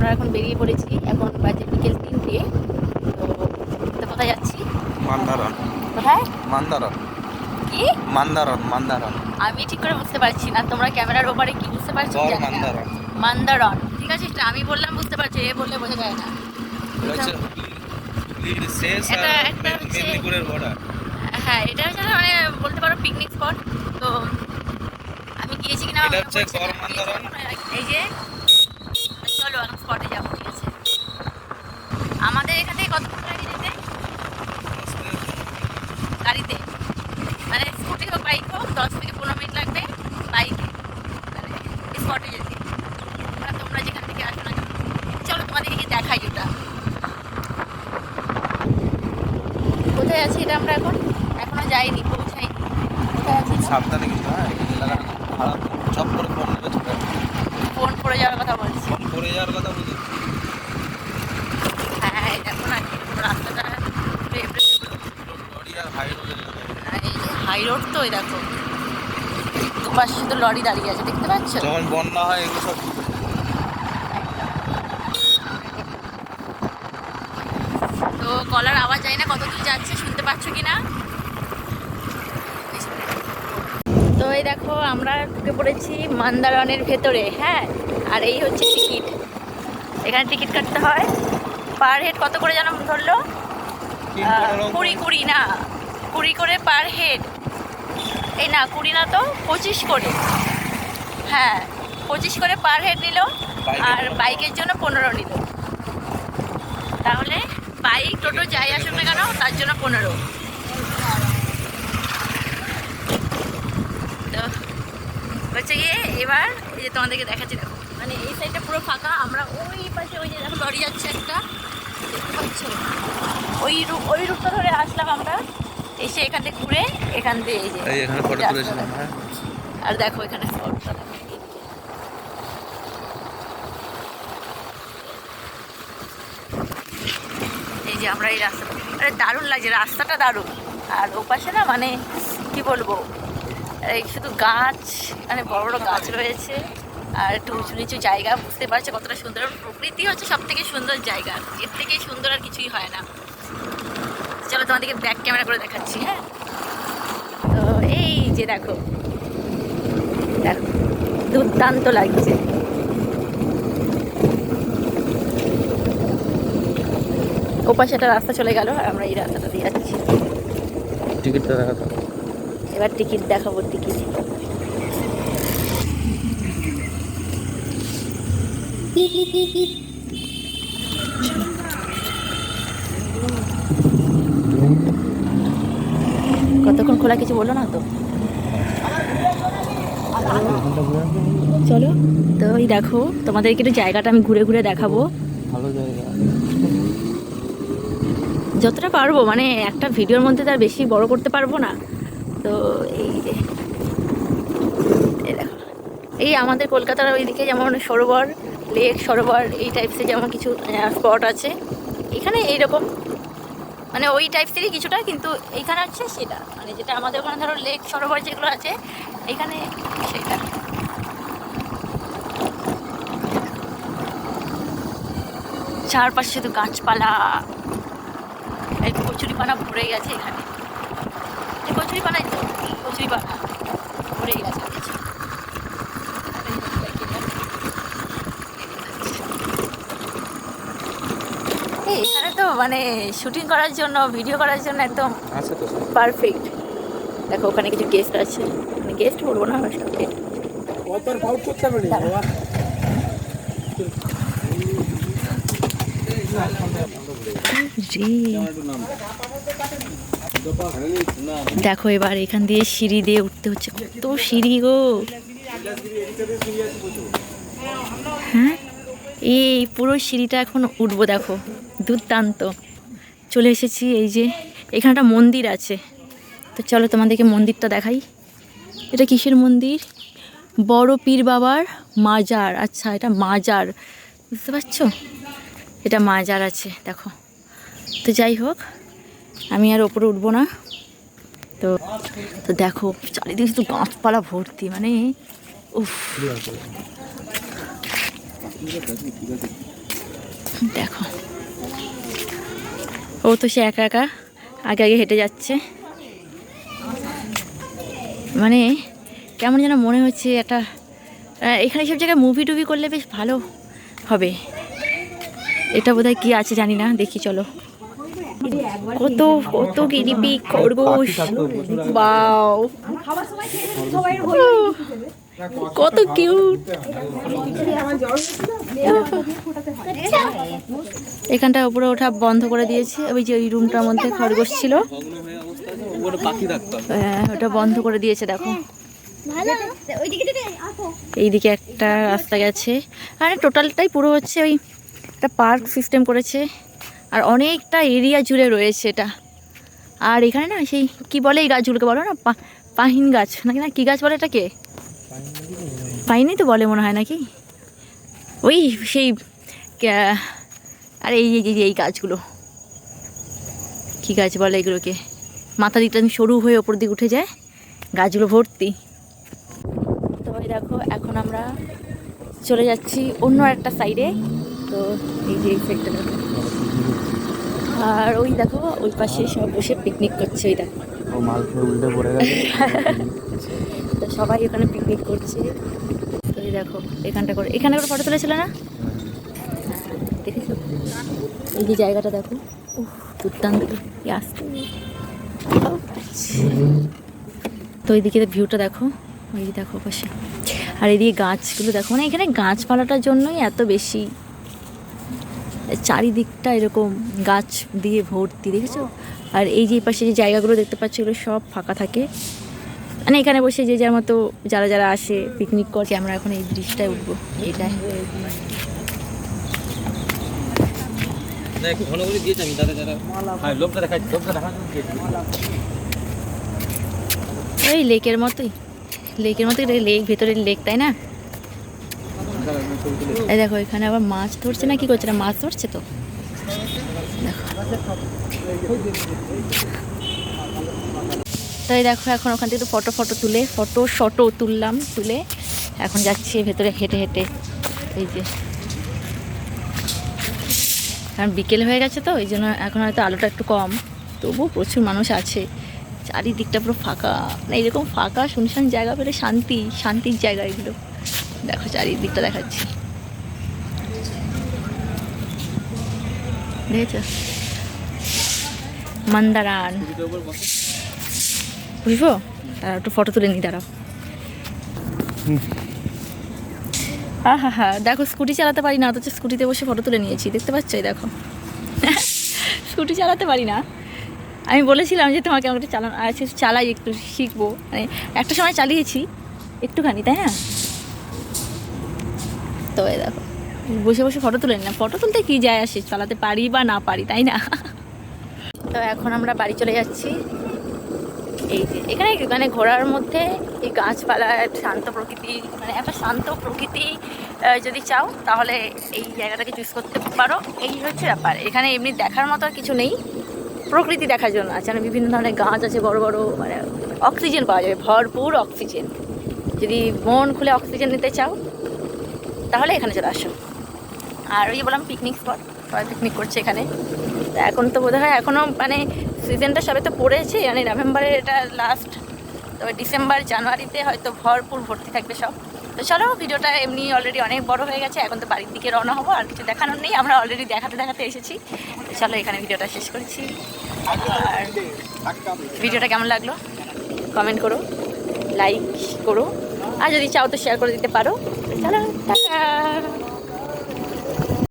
আমরা এখন বেরিয়ে পড়েছি এখন বাজে বিকেল তিনটে। তো কোথায় যাচ্ছি? মান্দারন কোথায়? মান্দারন কি? মান্দারন মান্দারন আমি ঠিক করে বুঝতে পারছি না। তোমরা ক্যামেরার ওপারে কি বুঝতে পারছ। মান্দারন মান্দারন ঠিক আছে আমি বললাম বুঝতে পারছি এ বললে বোঝা যায় না। এটা একটা হচ্ছে- হ্যাঁ এটা হচ্ছে মানে বলতে পারো পিকনিক স্পট তো আমি গিয়েছি কিনা। এই যে চলো এখন স্পটে যাব, ঠিক আছে? আমাদের এখান থেকে কতক্ষণ লাগে যেতে? গাড়িতে? মানে স্কুটি হোক বাইক হোক, দশ থেকে পনেরো মিনিট লাগবে বাইকে মানে স্পটে যেতে। তোমরা যেখান থেকে আসো না চলো তোমাদেরকে দেখাই ওটা কোথায় আছি এটা আমরা এখন? এখনও যাইনি, পৌঁছাইনি। কোথায় আছি? সাবধানে কিন্তু হ্যাঁ খারাপ চপ করে ফোন পড়ে যাওয়ার কথা বলছি। ফোন করে যাওয়ার কথা বুঝি হ্যাঁ দেখো না কীরকম রাস্তাটা হাই রোড তো ওই দেখো। দুপাশে শুধু লরি দাঁড়িয়ে আছে দেখতে পাচ্ছ? যখন বন্যা হয় এগুলো সব তো কলার আওয়াজ যায় না কত দূর যাচ্ছে শুনতে পাচ্ছ কি না তো এই দেখো আমরা ঢুকে পড়েছি মান্দারনের ভেতরে হ্যাঁ? আর এই হচ্ছে টিকিট। এখানে টিকিট কাটতে হয়। পার হেড কত করে যেন ধরলো? কুড়ি কুড়ি না কুড়ি করে পার হেড। এই না কুড়ি না তো পঁচিশ করে। হ্যাঁ পঁচিশ করে পার হেড নিল আর বাইকের জন্য পনেরো নিল। তাহলে বাইক টোটো যাই আসুক না কেন তার জন্য পনেরো। তো হচ্ছে গিয়ে এবার এই যে তোমাদেরকে দেখাচ্ছি দেখো। মানে এই সাইডটা পুরো ফাঁকা আমরা ওই পাশে ওই যে দেখো লরি যাচ্ছে একটা। দেখতে পাচ্ছ? ওই রু- ওই রুটটা ধরে আসলাম আমরা। এসে এখান থেকে ঘুরে এখান দিয়ে এই যে এখানে ফটো তুলেছিলাম হ্যাঁ। আর দেখো এখানে দেখো। এই যে আমরা এই রাস্তা আরে দারুণ লাগছে রাস্তাটা দারুণ। আর ওপাশে না মানে কি বলব? শুধু গাছ মানে বড় বড় গাছ রয়েছে। আর একটু উঁচু নিচু জায়গা, বুঝতে পারছে কতটা সুন্দর। প্রকৃতি হচ্ছে সব থেকে সুন্দর জায়গা। এর থেকে সুন্দর আর কিছুই হয় না। চলো তোমাদেরকে ব্যাক ক্যামেরা করে দেখাচ্ছি হ্যাঁ? তো এই যে দেখো দেখো, দুর্দান্ত লাগছে। ওপাশে একটা রাস্তা চলে গেল, আর আমরা এই রাস্তাটা দিয়ে যাচ্ছি। দেখাতো এবার টিকিট দেখাবো টিকিট কতক্ষণ খোলা কিছু বলল না তো? চলো তো ওই দেখো তোমাদেরকে একটু জায়গাটা আমি ঘুরে ঘুরে দেখাবো। ভালো জায়গা। যতটা পারব মানে একটা ভিডিওর মধ্যে তো আর বেশি বড় করতে পারব না। তো এই যে, এই আমাদের কলকাতার ওইদিকে যেমন সরোবর, লেক, সরোবর, এই টাইপসের যেমন কিছু স্পট আছে। এখানে এইরকম মানে ওই টাইপসেরই কিছুটা, কিন্তু এইখানে হচ্ছে সেটা। মানে যেটা আমাদের ওখানে ধরো লেক, সরোবর যেগুলো আছে, এখানে সেটা। চারপাশে শুধু গাছপালা। কচুরিপানা ভরে গেছে এখানে। এই কচুরিপানাই তো কচুরিপানা ভরে গেছে। এখানে তো মানে শুটিং করার জন্য ভিডিও করার জন্য একদম। পারফেক্ট দেখো ওখানে কিছু গেস্ট আছে। মানে গেস্ট বলব না স্টুডেন্ট দেখো এবার এখান দিয়ে সিঁড়ি দিয়ে উঠতে হচ্ছে। কত সিঁড়ি গো। হ্যাঁ? এই পুরো সিঁড়িটা এখন উঠবো, দেখো। দুর্দান্ত। চলে এসেছি এই যে, এখানে একটা মন্দির আছে। তো চলো তোমাদেরকে মন্দিরটা দেখাই। এটা কিসের মন্দির? বড় পীর বাবার মাজার। আচ্ছা এটা মাজার। বুঝতে পারছ? এটা মাজার আছে, দেখো। তো যাই হোক আমি আর ওপরে উঠবো না। তো তো দেখো, চারিদিকে শুধু গাছপালা ভর্তি মানে উফ। দেখো। ও তো সে একা একা আগে আগে হেঁটে যাচ্ছে। মানে কেমন যেন মনে হচ্ছে একটা এখানে সব জায়গায় মুভি টুভি করলে বেশ ভালো হবে। এটা বোধহয় কী আছে জানি না, দেখি চলো। কত কত গিরিপি খরগোশ। বাও কত কিউট এখানটা উপরে ওঠা বন্ধ করে দিয়েছে। ওই যে ওই রুমটার মধ্যে খরগোশ ছিল। হয়ে, ওটা বন্ধ করে দিয়েছে, দেখো। এইদিকে একটা রাস্তা গেছে। মানে টোটালটাই পুরো হচ্ছে ওই একটা পার্ক সিস্টেম করেছে। আর অনেকটা এরিয়া জুড়ে রয়েছে এটা। আর এখানে না সেই কি বলে এই গাছগুলোকে বলো না? পাহিন গাছ। নাকি না কি গাছ বলে এটাকে? পাইনি তো বলে মনে হয় নাকি? ওই সেই আরে এই, এই- এই এই গাছগুলো। কি গাছ বলে এগুলোকে? মাথা দিকটা সরু হয়ে ওপর দিকে উঠে যায়। গাছগুলো ভর্তি। তো ওই দেখো, এখন আমরা চলে যাচ্ছি অন্য একটা সাইডে তো এই যে এই সাইডটা দেখো। আর ওই দেখো ওই পাশে সব বসে পিকনিক করছে ওই দেখো। ও মাল খেয়ে উল্টে পড়ে গেছে তো সবাই ওখানে পিকনিক করছে। তো এই দেখো এখানটা করে এখানে করে ফটো তুলেছিল না? দেখেছ? এই যে জায়গাটা দেখো। দুর্দান্ত। আসতে তো এইদিকে ভিউটা দেখো। ওই দেখো পাশে। আর এদিকে গাছগুলো দেখো। মানে এখানে গাছপালাটার জন্যই এত বেশি চারিদিকটা এরকম গাছ দিয়ে ভর্তি দেখেছ? আর এই যে পাশে যে জায়গাগুলো দেখতে পাচ্ছি এগুলো সব ফাঁকা থাকে। মানে এখানে বসে যে যার মতো যারা যারা আসে পিকনিক করছে আমরা এখন এই ব্রিজটায় উঠবো। যারা হ্যাঁ ওই লেকের মতোই। লেকের মতোই লেক ভেতরের লেক তাই না? এই দেখো, এখানে আবার মাছ ধরছে না? কি করছে না? মাছ ধরছে তো? তাই দেখো, এখন ওখান থেকে ফটো ফটো তুলে, ফটো শটো তুললাম, তুলে এখন যাচ্ছি ভেতরে হেঁটে হেঁটে। এই যে। কারণ বিকেল হয়ে গেছে তো ওই জন্য এখন হয়তো আলোটা একটু কম। তবুও প্রচুর মানুষ আছে। চারিদিকটা পুরো ফাঁকা। মানে এরকম ফাঁকা, শুনশান জায়গা পেলে শান্তি, শান্তির জায়গা এগুলো। দেখো চারিদিকটা দেখাচ্ছি। দেখেছ? মন্দারান। বুঝব দাঁড়াও, একটু ফটো তুলে নিই, দাঁড়াও। হ্যাঁ হ্যাঁ দেখো স্কুটি চালাতে পারি না, অথচ স্কুটিতে বসে ফটো তুলে নিয়েছি, দেখতে পাচ্ছ? এই দেখো। স্কুটি চালাতে পারি না। আমি বলেছিলাম যে তোমাকে আমাকে চালানো আছে চালাই, একটু শিখব। মানে একটা সময় চালিয়েছি, একটুখানি, তাই না? তো এই দেখো। বসে বসে ফটো তুলে নিলাম। ফটো তুলতে কি যায় আসিস চালাতে পারি বা না পারি তাই না? তো এখন আমরা বাড়ি চলে যাচ্ছি। এই যে এখানে মানে ঘোরার মধ্যে এই গাছপালা শান্ত প্রকৃতি মানে একটা শান্ত প্রকৃতি যদি চাও তাহলে এই জায়গাটাকে চুজ করতে পারো। এই হচ্ছে ব্যাপার। এখানে এমনি দেখার মতো আর কিছু নেই। প্রকৃতি দেখার জন্য আছে। মানে বিভিন্ন ধরনের গাছ আছে বড় বড় মানে অক্সিজেন পাওয়া যাবে। ভরপুর অক্সিজেন যদি মন খুলে অক্সিজেন নিতে চাও তাহলে এখানে চলে আসো আর ওই বললাম পিকনিক স্পট সবাই পিকনিক করছে এখানে। তা এখন তো বোধ হয় এখনও মানে সিজনটা সবে তো পড়েছে মানে নভেম্বরের এটা লাস্ট তবে ডিসেম্বর জানুয়ারিতে হয়তো ভরপুর ভর্তি থাকবে সব। তো চলো, ভিডিওটা এমনি অলরেডি অনেক বড় হয়ে গেছে, এখন তো বাড়ির দিকে রওনা হব, আর কিছু দেখানোর নেই, আমরা অলরেডি দেখাতে দেখাতে এসেছি। তো চলো, এখানে ভিডিওটা শেষ করেছি। আর ভিডিওটা কেমন লাগল? কমেন্ট করো লাইক করো, আর যদি চাও তো শেয়ার করে দিতে পারো। চলো টাটা